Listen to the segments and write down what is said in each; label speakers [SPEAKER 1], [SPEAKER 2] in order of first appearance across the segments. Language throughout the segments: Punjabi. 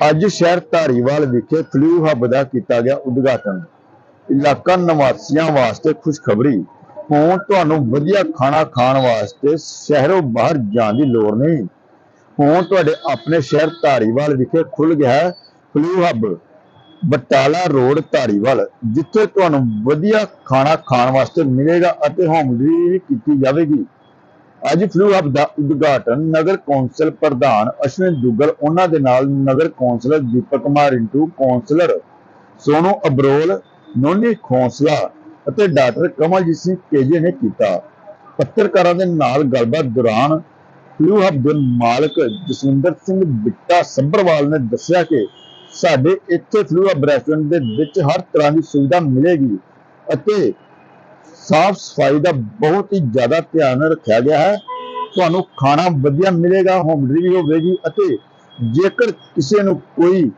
[SPEAKER 1] ਅੱਜ ਸ਼ਹਿਰ ਧਾਰੀਵਾਲ ਵਿਖੇ ਫਲੂ ਹੱਬ ਦਾ ਕੀਤਾ ਗਿਆ ਉਦਘਾਟਨ। ਇਲਾਕਾ ਨਿਵਾਸੀਆਂ ਵਾਸਤੇ ਖੁਸ਼ਖਬਰੀ। ਹੁਣ ਤੁਹਾਨੂੰ ਵਧੀਆ ਖਾਣਾ ਖਾਣ ਵਾਸਤੇ ਸ਼ਹਿਰੋਂ ਬਾਹਰ ਜਾਣ ਦੀ ਲੋੜ ਨਹੀਂ। ਹੁਣ ਤੁਹਾਡੇ ਆਪਣੇ ਸ਼ਹਿਰ ਧਾਰੀਵਾਲ ਵਿਖੇ ਖੁੱਲ ਗਿਆ ਹੈ ਫਲੂ ਹੱਬ ਬਟਾਲਾ ਰੋਡ, ਧਾਰੀਵਾਲ, ਜਿੱਥੇ ਤੁਹਾਨੂੰ ਵਧੀਆ ਖਾਣਾ ਖਾਣ ਵਾਸਤੇ ਮਿਲੇਗਾ ਅਤੇ ਹੋਮ ਡਿਲੀਵਰੀ ਵੀ ਕੀਤੀ ਜਾਵੇਗੀ। ਅੱਜ ਫਲੂ ਹੱਬ ਦਾ ਉਦਘਾਟਨ ਨਗਰ ਕੌਂਸਲ ਪ੍ਰਧਾਨ ਅਸ਼ਵਿਨ ਦੁੱਗਲ, ਉਹਨਾਂ ਦੇ ਨਾਲ ਨਗਰ ਕੌਂਸਲਰ ਦੀਪਕ ਕੁਮਾਰ ਰਿੰਟੂ, ਕੌਂਸਲਰ ਸੋਨੂ ਅਬਰੋਲ, ਨੋਨੀ ਖੋਸਲਾ ਅਤੇ ਡਾਕਟਰ ਕਮਲਜੀਤ ਸਿੰਘ ਕੇਜੇ ਨੇ ਕੀਤਾ। ਪੱਤਰਕਾਰਾਂ ਦੇ ਨਾਲ ਗੱਲਬਾਤ ਦੌਰਾਨ ਫਲੂ ਹੱਬ ਦੇ ਮਾਲਕ ਜਸਵਿੰਦਰ ਸਿੰਘ ਬਿੱਟਾ ਸੱਭਰਵਾਲ ਨੇ ਦੱਸਿਆ ਕਿ ਸਾਡੇ ਇੱਥੇ ਫਲੂ ਹਬ ਰੈਸਟੋਰੈਂਟ ਦੇ ਵਿੱਚ ਹਰ ਤਰ੍ਹਾਂ ਦੀ ਸੁਵਿਧਾ ਮਿਲੇਗੀ ਅਤੇ ਸਾਫ਼ ਸਫ਼ਾਈ ਦਾ ਬਹੁਤ ਹੀ ਜ਼ਿਆਦਾ ਧਿਆਨ ਰੱਖਿਆ ਗਿਆ ਹੈ। ਤੁਹਾਨੂੰ ਖਾਣਾ ਵਧੀਆ ਮਿਲੇਗਾ ਹੋਮ ਡਿਲੀਵਰੀ ਹੋਵੇਗੀ ਅਤੇ ਜੇਕਰ ਕਿਸੇ ਨੂੰ ਕੋਈ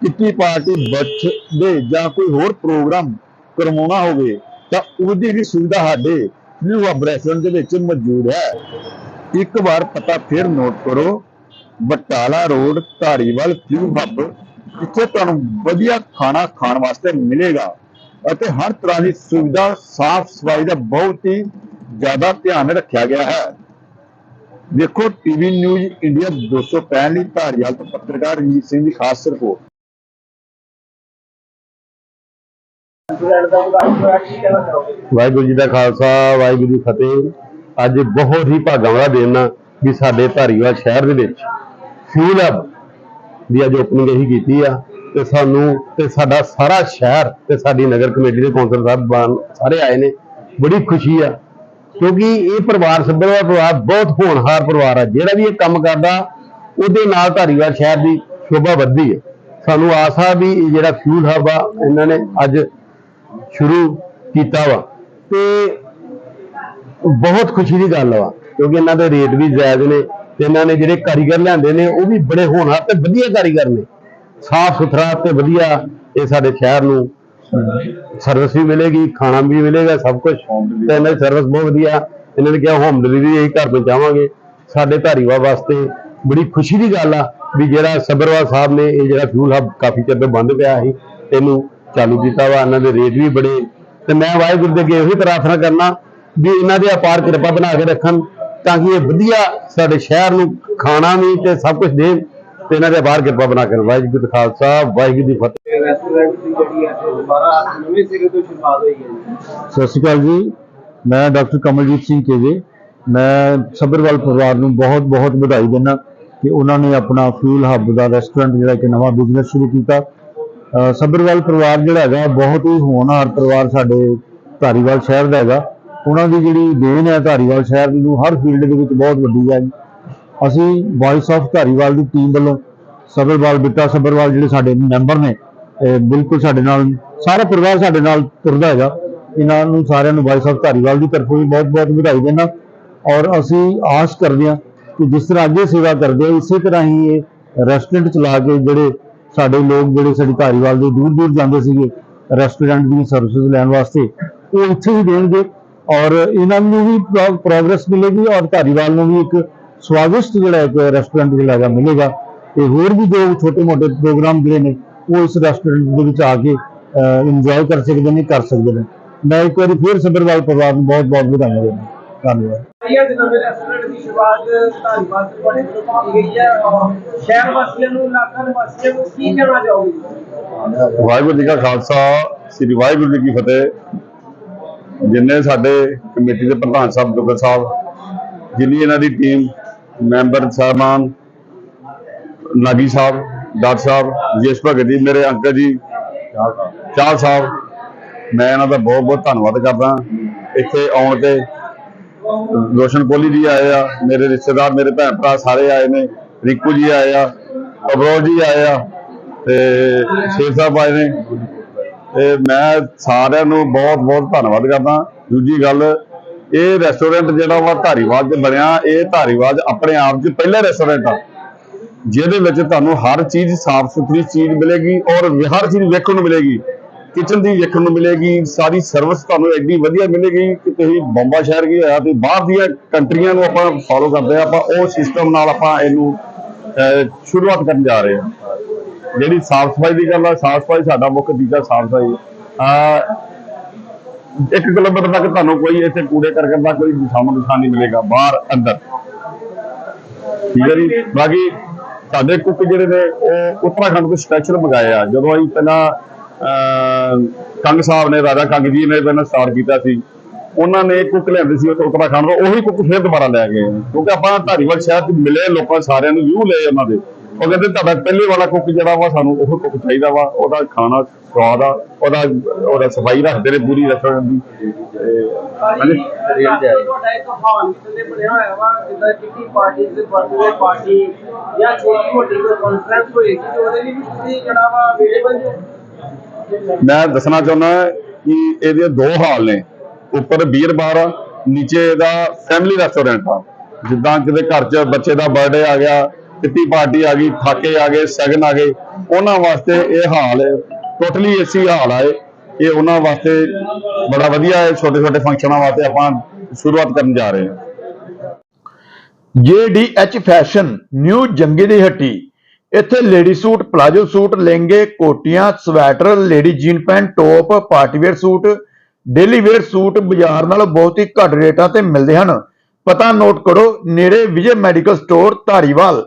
[SPEAKER 1] ਕਿੱਟੀ ਪਾਰਟੀ ਬਰਥਡੇ ਜਾਂ ਕੋਈ ਹੋਰ ਪ੍ਰੋਗਰਾਮ ਕਰਵਾਉਣਾ ਹੋਵੇ, ਤਾਂ ਉਹਦੀ ਵੀ ਸੁਵਿਧਾ ਸਾਡੇ ਨਿਊ ਹੱਬ ਰੈਸਟੋਰੈਂਟ ਦੇ ਵਿੱਚ ਮੌਜੂਦ ਹੈ। ਇੱਕ ਵਾਰ ਪਤਾ ਫਿਰ ਨੋਟ ਕਰੋ, ਬਟਾਲਾ ਰੋਡ, ਧਾਰੀਵਾਲ ਫਿਊ ਹੱਬ ਜਿੱਥੇ ਤੁਹਾਨੂੰ ਵਧੀਆ ਖਾਣਾ ਖਾਣ ਵਾਸਤੇ ਮਿਲੇਗਾ। ਅਤੇ ਹਰ ਤਰ੍ਹਾਂ ਦੀ ਸੁਵਿਧਾ, ਸਾਫ਼ ਸਫ਼ਾਈ ਦਾ ਬਹੁਤ ਹੀ ਜ਼ਿਆਦਾ ਧਿਆਨ ਰੱਖਿਆ ਗਿਆ ਹੈ। ਦੇਖੋ ਟੀਵੀ ਨਿਊਜ਼ ਇੰਡੀਆ 265 ਲਈ ਧਾਰੀਵਾਲ ਤੋਂ ਪੱਤਰਕਾਰ ਰਣਜੀਤ ਸਿੰਘ ਦੀ ਖਾਸ ਰਿਪੋਰਟ।
[SPEAKER 2] ਵਾਹਿਗੁਰੂ ਜੀ ਦਾ ਖਾਲਸਾ, ਵਾਹਿਗੁਰੂ ਜੀ ਫਤਿਹ। ਅੱਜ ਬਹੁਤ ਹੀ ਭਾਗਾਂ ਵਾਲਾ ਦਿਨ ਆ ਵੀ ਸਾਡੇ ਧਾਰੀਵਾਲ ਸ਼ਹਿਰ ਦੇ ਵਿੱਚ। ਫਿਊਲ ਹੱਬ ਦੀ ਅੱਜ ਓਪਨਿੰਗ ਇਹੀ ਕੀਤੀ ਆ ਤੇ ਸਾਨੂੰ ਤੇ ਸਾਡਾ ਸਾਰਾ ਸ਼ਹਿਰ ਤੇ ਸਾਡੀ ਨਗਰ ਕਮੇਟੀ ਦੇ ਕੌਂਸਲ ਸਾਹਿਬਾਨ ਸਾਰੇ ਆਏ ਨੇ, ਬੜੀ ਖੁਸ਼ੀ ਆ। ਕਿਉਂਕਿ ਇਹ ਪਰਿਵਾਰ ਸੱਭਰਵਾ ਪਰਿਵਾਰ ਬਹੁਤ ਹੋਣਹਾਰ ਪਰਿਵਾਰ ਆ, ਜਿਹੜਾ ਵੀ ਇਹ ਕੰਮ ਕਰਦਾ, ਉਹਦੇ ਨਾਲ ਧਾਰੀਵਾਲ ਸ਼ਹਿਰ ਦੀ ਸ਼ੋਭਾ ਵੱਧਦੀ ਹੈ ਸਾਨੂੰ ਆਸ ਆ ਵੀ ਇਹ ਜਿਹੜਾ ਫਿਊਲ ਹਬ ਆ, ਇਹਨਾਂ ਨੇ ਅੱਜ ਸ਼ੁਰੂ ਕੀਤਾ ਵਾ। ਤੇ ਬਹੁਤ ਖੁਸ਼ੀ ਦੀ ਗੱਲ ਵਾ, ਕਿਉਂਕਿ ਇਹਨਾਂ ਦੇ ਰੇਟ ਵੀ ਜਾਇਜ਼ ਨੇ। ਤੇ ਇਹਨਾਂ ਨੇ ਜਿਹੜੇ ਕਾਰੀਗਰ ਲਿਆਂਦੇ ਨੇ ਉਹ ਵੀ ਬੜੇ ਹੋਣਹਾਰ ਤੇ ਵਧੀਆ ਕਾਰੀਗਰ ਨੇ। ਸਾਫ਼ ਸੁਥਰਾ ਤੇ ਵਧੀਆ ਇਹ ਸਾਡੇ ਸ਼ਹਿਰ ਨੂੰ ਸਰਵਿਸ ਵੀ ਮਿਲੇਗੀ ਖਾਣਾ ਵੀ ਮਿਲੇਗਾ ਸਭ ਕੁਝ ਤੇ ਇਹਨਾਂ ਦੀ ਸਰਵਿਸ ਬਹੁਤ ਵਧੀਆ। ਇਹਨਾਂ ਨੇ ਕਿਹਾ ਹੋਮ ਡਿਲੀਵਰੀ ਇਹੀ ਘਰ ਪਹੁੰਚਾਵਾਂਗੇ ਸਾਡੇ ਧਾਰੀਵਾਲ ਵਾਸਤੇ ਬੜੀ ਖੁਸ਼ੀ ਦੀ ਗੱਲ ਆ ਵੀ ਜਿਹੜਾ ਸਬਰਵਾਲ ਸਾਹਿਬ ਨੇ ਇਹ ਜਿਹੜਾ ਫਿਊਲ ਹੱਬ ਕਾਫੀ ਚਿਰ ਤੋਂ ਬੰਦ ਪਿਆ ਸੀ ਇਹਨੂੰ ਚਾਲੂ ਕੀਤਾ ਵਾ। ਇਹਨਾਂ ਦੇ ਰੇਟ ਵੀ ਬੜੇ। ਤੇ ਮੈਂ ਵਾਹਿਗੁਰੂ ਦੇ ਅੱਗੇ ਇਹੀ ਪ੍ਰਾਰਥਨਾ ਕਰਨਾ ਵੀ ਇਹਨਾਂ ਦੇ ਅਪਾਰ ਕਿਰਪਾ ਬਣਾ ਕੇ ਰੱਖਣ। ਤਾਂ ਕਿ ਇਹ ਵਧੀਆ ਸਾਡੇ ਸ਼ਹਿਰ ਨੂੰ ਖਾਣਾ ਵੀ ਤੇ ਸਭ ਕੁਝ ਦੇਣ ਤੇ ਇਹਨਾਂ ਦੇ ਅਪਾਰ ਕਿਰਪਾ ਬਣਾ ਕੇ ਵਾਹਿਗੁਰੂ ਜੀ ਕਾ ਖਾਲਸਾ ਵਾਹਿਗੁਰੂ ਜੀ ਫਤਿਹ।
[SPEAKER 3] ਰੈਸਟੋਰੈਂਟ ਦੀ ਜਿਹੜੀ ਹੈ ਇਹ ਦੁਬਾਰਾ ਨਵੇਂ ਸਿਰੇ ਤੋਂ ਸ਼ੁਰੂਆਤ ਹੋਈ ਹੈ
[SPEAKER 1] ਸਤਿ ਸ਼੍ਰੀ ਅਕਾਲ ਜੀ। ਮੈਂ ਡਾਕਟਰ ਕਮਲਜੀਤ ਸਿੰਘ ਕੇਜੇ। ਮੈਂ ਸਬਰਵਾਲ ਪਰਿਵਾਰ ਨੂੰ ਬਹੁਤ ਬਹੁਤ ਵਧਾਈ ਦਿੰਦਾ ਕਿ ਉਹਨਾਂ ਨੇ ਆਪਣਾ ਫਿਊਲ ਹੱਬ ਦਾ ਰੈਸਟੋਰੈਂਟ ਜਿਹੜਾ ਕਿ ਨਵਾਂ ਬਿਜ਼ਨਸ ਸ਼ੁਰੂ ਕੀਤਾ। ਸਬਰਵਾਲ ਪਰਿਵਾਰ ਜਿਹੜਾ ਹੈਗਾ ਬਹੁਤ ਹੀ ਹੋਣਹਾਰ ਪਰਿਵਾਰ ਸਾਡੇ ਧਾਰੀਵਾਲ ਸ਼ਹਿਰ ਦਾ ਹੈਗਾ। ਉਹਨਾਂ ਦੀ ਜਿਹੜੀ ਦੇਣ ਹੈ ਧਾਰੀਵਾਲ ਸ਼ਹਿਰ ਨੂੰ ਹਰ ਫੀਲਡ ਦੇ ਵਿੱਚ ਬਹੁਤ ਵੱਡੀ ਹੈ ਅਸੀਂ ਵਾਇਸ ਆਫ ਧਾਰੀਵਾਲ ਦੀ ਟੀਮ ਵੱਲੋਂ ਸਬਰਵਾਲ ਬਿੱਟਾ ਸਬਰਵਾਲ ਜਿਹੜੇ ਸਾਡੇ ਮੈਂਬਰ ਨੇ ਬਿਲਕੁਲ ਸਾਡੇ ਨਾਲ, ਸਾਰਾ ਪਰਿਵਾਰ ਸਾਡੇ ਨਾਲ ਤੁਰਦਾ ਹੈਗਾ। ਇਹਨਾਂ ਨੂੰ ਸਾਰਿਆਂ ਨੂੰ ਵਾਇਸ ਆਫ ਧਾਰੀਵਾਲ ਦੀ ਤਰਫੋਂ ਵੀ ਬਹੁਤ ਬਹੁਤ ਵਧਾਈ ਦਿੰਦਾ। ਔਰ ਅਸੀਂ ਆਸ ਕਰਦੇ ਹਾਂ ਕਿ ਜਿਸ ਤਰ੍ਹਾਂ ਅੱਗੇ ਸੇਵਾ ਕਰਦੇ ਆ ਇਸੇ ਤਰ੍ਹਾਂ ਹੀ ਇਹ ਰੈਸਟੋਰੈਂਟ ਚਲਾ ਕੇ ਜਿਹੜੇ ਸਾਡੇ ਲੋਕ ਜਿਹੜੇ ਸਾਡੇ ਧਾਰੀਵਾਲ ਦੇ ਦੂਰ ਦੂਰ ਜਾਂਦੇ ਸੀਗੇ ਰੈਸਟੋਰੈਂਟ ਦੀਆਂ ਸਰਵਿਸਿਜ਼ ਲੈਣ ਵਾਸਤੇ, ਉਹ ਇੱਥੇ ਹੀ ਦੇਣਗੇ। ਔਰ ਇਹਨਾਂ ਨੂੰ ਵੀ ਪ੍ਰੋਗਰੈਸ ਮਿਲੇਗੀ ਔਰ ਧਾਰੀਵਾਲ ਨੂੰ ਵੀ ਇੱਕ ਸਵਾਦਿਸ਼ਟ ਜਿਹੜਾ ਇੱਕ ਰੈਸਟੋਰੈਂਟ ਜਿਹੜਾ ਹੈਗਾ ਮਿਲੇਗਾ। ਤੇ ਹੋਰ ਵੀ ਜੋ ਛੋਟੇ ਮੋਟੇ ਪ੍ਰੋਗਰਾਮ ਜਿਹੜੇ ਨੇ ਉਹ ਇਸ ਰੈਸਟੋਰੈਂਟ ਦੇ ਵਿੱਚ ਆ ਕੇ ਇੰਜੋਏ ਕਰ ਸਕਦੇ ਨੇ ਕਰ ਸਕਦੇ ਨੇ। ਮੈਂ ਇੱਕ ਵਾਰੀ ਫਿਰ ਸਬਰਵਾਲ ਪਰਿਵਾਰ ਨੂੰ ਬਹੁਤ ਬਹੁਤ ਵਧਾਈਆਂ ਦਿੰਦਾ ਧੰਨਵਾਦ।
[SPEAKER 3] ਇਹ ਅੱਜ ਨਵੇਂ ਰੈਸਟੋਰੈਂਟ ਦੀ ਸ਼ੁਰੂਆਤ ਧਾਰੀਵਾਲ ਤੋਂ ਬੜੇ ਵੱਲੋਂ ਕੀਤੀ ਗਈ ਹੈ ਔਰ ਸ਼ਹਿਰ ਵਾਸੀਆਂ ਨੂੰ ਇਲਾਕਾ ਨਿਵਾਸੀਆਂ ਨੂੰ ਕੀ ਕਹਿਣਾ ਚਾਹੋਗੇ?
[SPEAKER 1] ਵਾਹਿਗੁਰੂ ਜੀ ਕਾ ਖਾਲਸਾ ਸ੍ਰੀ ਵਾਹਿਗੁਰੂ ਜੀ ਕੀ ਫਤਿਹ। ਜਿੰਨੇ ਸਾਡੇ ਕਮੇਟੀ ਦੇ ਪ੍ਰਧਾਨ ਸਾਹਿਬ, ਦੁੱਗਲ ਸਾਹਿਬ, ਜਿੰਨੀ ਇਹਨਾਂ ਦੀ ਟੀਮ ਮੈਂਬਰ ਸਾਹਿਬਾਨ, ਨਾਗੀ ਸਾਹਿਬ ਡਾਕਟਰ ਸਾਹਿਬ, ਜੇਸ਼ ਭਗਤ ਜੀ, ਮੇਰੇ ਅੰਕਲ ਜੀ ਚਾਹ ਸਾਹਿਬ, ਮੈਂ ਇਹਨਾਂ ਦਾ ਬਹੁਤ ਬਹੁਤ ਧੰਨਵਾਦ ਕਰਦਾ। ਇੱਥੇ ਆਉਣ ਤੇ ਰੋਸ਼ਨ ਕੋਹਲੀ ਜੀ ਆਏ ਆ, ਮੇਰੇ ਰਿਸ਼ਤੇਦਾਰ, ਮੇਰੇ ਭੈਣ ਭਰਾ ਸਾਰੇ ਆਏ ਨੇ, ਰਿੰਕੂ ਜੀ ਆਏ ਆ ਅਬਰੋਜ ਜੀ ਆਏ ਆ, ਤੇ ਸ਼ੇਰ ਸਾਹਿਬ ਆਏ ਨੇ। ਤੇ ਮੈਂ ਸਾਰਿਆਂ ਨੂੰ ਬਹੁਤ ਬਹੁਤ ਧੰਨਵਾਦ ਕਰਦਾ। ਦੂਜੀ ਗੱਲ, ਇਹ ਰੈਸਟੋਰੈਂਟ ਜਿਹੜਾ ਵਾ ਧਾਰੀਵਾਲ 'ਚ ਬਣਿਆ, ਇਹ ਧਾਰੀਵਾਲ ਆਪਣੇ ਆਪ 'ਚ ਪਹਿਲਾ ਰੈਸਟੋਰੈਂਟ ਆ। ਜਿਹਦੇ ਵਿੱਚ ਤੁਹਾਨੂੰ ਹਰ ਚੀਜ਼ ਸਾਫ਼ ਸੁਥਰੀ ਚੀਜ਼ ਮਿਲੇਗੀ ਔਰ ਹਰ ਚੀਜ਼ ਵੇਖਣ ਨੂੰ ਮਿਲੇਗੀ। ਕਿਚਨ ਦੀ ਵੇਖਣ ਨੂੰ ਮਿਲੇਗੀ, ਸਾਰੀ ਸਰਵਿਸ ਤੁਹਾਨੂੰ ਐਡੀ ਵਧੀਆ ਮਿਲੇਗੀ ਕਿ ਤੁਸੀਂ ਬੰਬਾ ਸ਼ਹਿਰ ਕੀ ਹੋਇਆ ਤੇ ਬਾਹਰ ਦੀਆਂ ਕੰਟਰੀਆਂ ਨੂੰ ਆਪਾਂ ਫਾਲੋ ਕਰਦੇ ਆ, ਆਪਾਂ ਉਹ ਸਿਸਟਮ ਨਾਲ ਆਪਾਂ ਇਹਨੂੰ
[SPEAKER 4] ਸ਼ੁਰੂਆਤ ਕਰਨ ਜਾ ਰਹੇ ਹਾਂ ਜਿਹੜੀ ਸਾਫ਼ ਸਫ਼ਾਈ ਦੀ ਗੱਲ ਆ ਸਾਫ਼ ਸਫ਼ਾਈ ਸਾਡਾ ਮੁੱਖ ਟੀਚਾ ਸਾਫ਼ ਸਫ਼ਾਈ। ਆ ਇੱਕ ਕਿਲੋਮੀਟਰ ਤੱਕ ਤੁਹਾਨੂੰ ਕੋਈ ਇੱਥੇ ਕੂੜੇ ਕਰਕਟ ਦਾ ਕੋਈ ਨਿਸ਼ਾਨ ਨਿਸ਼ਾਨ ਨਹੀਂ ਮਿਲੇਗਾ ਬਾਹਰ ਅੰਦਰ। ਠੀਕ ਹੈ ਜੀ? ਬਾਕੀ ਸਾਡੇ ਕੁੱਕ ਜਿਹੜੇ ਨੇ ਉਹ ਉੱਤਰਾਖੰਡ ਤੋਂ ਸਪੈਸ਼ਲ ਮੰਗਾਏ ਆ। ਜਦੋਂ ਅਸੀਂ ਪਹਿਲਾਂ ਅਹ, ਕੰਗ ਸਾਹਿਬ ਨੇ ਰਾਜਾ ਕੰਗ ਜੀ ਨੇ ਪਹਿਲਾਂ ਸਟਾਰਟ ਕੀਤਾ ਸੀ ਉਹਨਾਂ ਨੇ ਕੁੱਕ ਲਿਆਂਦੇ ਸੀ ਉੱਥੋਂ ਉੱਤਰਾਖੰਡ ਤੋਂ ਉਹੀ ਕੁੱਕ ਫਿਰ ਦੁਬਾਰਾ ਲੈ ਗਏ। ਕਿਉਂਕਿ ਆਪਾਂ ਧਾਰੀਵਾਲ ਸ਼ਹਿਰ 'ਚ ਮਿਲੇ ਲੋਕਾਂ ਸਾਰਿਆਂ ਨੂੰ ਵਿਊ ਲਏ ਉਹਨਾਂ ਦੇ। ਉਹ ਕਹਿੰਦੇ ਤੁਹਾਡਾ ਪਹਿਲੇ ਵਾਲਾ ਕੁੱਕ ਜਿਹੜਾ ਵਾ ਸਾਨੂੰ ਉਹ ਕੁੱਕ ਚਾਹੀਦਾ ਵਾ ਉਹਦਾ ਖਾਣਾ ਸਵਾਦ ਆ ਉਹਦਾ ਉਹਦਾ ਸਫ਼ਾਈ ਰੱਖਦੇ ਨੇ ਪੂਰੀ ਰੈਸਟੋਰੈਂਟ ਦੀ। ਤੇ
[SPEAKER 3] ਹਾਂਜੀ ਤੁਹਾਡਾ ਇੱਕ ਹਾਲ ਤੇ ਬਣਿਆ ਹੋਇਆ ਵਾ ਜਿੱਦਾਂ ਕਿੰਨੀ ਪਾਰਟੀ ਦੇ ਬਰਥਡੇ ਪਾਰਟੀ ਜਾਂ ਛੋਟੀ ਮੋਟੀ ਕੋਈ ਕਾਨਫਰੰਸ ਹੋਏਗੀ ਤੇ ਉਹਦੇ ਲਈ ਵੀ ਤੁਸੀਂ ਜਿਹੜਾ ਵਾ ਅਵੇਲੇਬਲ ਜੇ?
[SPEAKER 4] ਮੈਂ ਦੱਸਣਾ ਚਾਹੁੰਦਾ ਕਿ ਇਹਦੇ ਦੋ ਹਾਲ ਨੇ। ਉੱਪਰ ਬੀਅਰ ਬਾਰ ਆ ਨੀਚੇ ਇਹਦਾ ਫੈਮਿਲੀ ਰੈਸਟੋਰੈਂਟ ਆ। ਜਿੱਦਾਂ ਕਿਤੇ ਘਰ 'ਚ ਬੱਚੇ ਦਾ ਬਰਥਡੇ ਆ ਗਿਆ ਕਿੱਟੀ ਪਾਰਟੀ ਆ ਗਈ ਠਾਕੇ ਆ ਗਏ, ਸਗਨ ਆ ਗਏ। ਉਹਨਾਂ ਵਾਸਤੇ ਇਹ ਹਾਲ ਹੈ। ਟੋਟਲੀ ਏਸੀ ਹਾਲ ਆ ਇਹ। ਉਹਨਾਂ ਵਾਸਤੇ ਬੜਾ ਵਧੀਆ ਹੈ। ਛੋਟੇ ਛੋਟੇ ਫੰਕਸ਼ਨਾਂ ਵਾਸਤੇ ਆਪਾਂ ਸ਼ੁਰੂਆਤ ਕਰਨ ਜਾ ਰਹੇ ਹਾਂ।
[SPEAKER 5] JDH ਫੈਸ਼ਨ, ਨਿਊ ਜੰਗੀ ਦੀ ਹੱਟੀ। ਇੱਥੇ ਲੇਡੀ ਸੂਟ, ਪਲਾਜੋ ਸੂਟ, ਲਹਿੰਗੇ, ਕੋਟੀਆਂ, sweater, lady jean pant, top partywear suit, daily wear suit ਬਾਜ਼ਾਰ ਨਾਲੋਂ ਬਹੁਤ ਹੀ ਘੱਟ ਰੇਟਾਂ ਤੇ ਮਿਲਦੇ ਹਨ। ਪਤਾ ਨੋਟ ਕਰੋ, ਨੇੜੇ Vijay medical store, Dhariwal.